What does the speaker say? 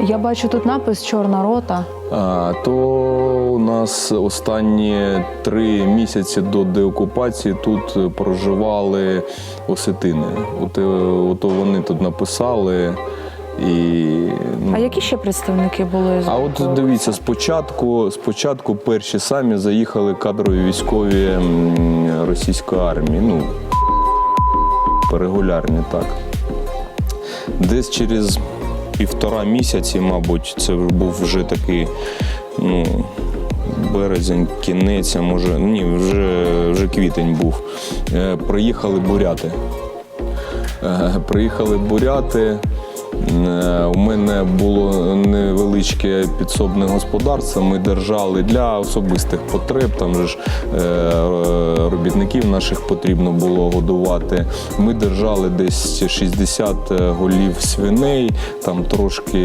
Я бачу тут напис Чорна рота. А, то у нас останні три місяці до деокупації тут проживали осетини. От, е, ото вони тут написали. І, ну, А які ще представники були? а от дивіться, спочатку, спочатку перші самі заїхали кадрові військові російської армії. Ну, регулярні, так. Десь через півтора місяці, мабуть, це був вже такий, ну, березень, кінець, а може, ні, вже, вже квітень був. Е, Приїхали буряти. Е, Приїхали буряти. Е, У мене було невеличке підсобне господарство. Ми держали для особистих потреб. Там ж е, робітників наших потрібно було годувати. Ми держали десь 60 голів свиней, там трошки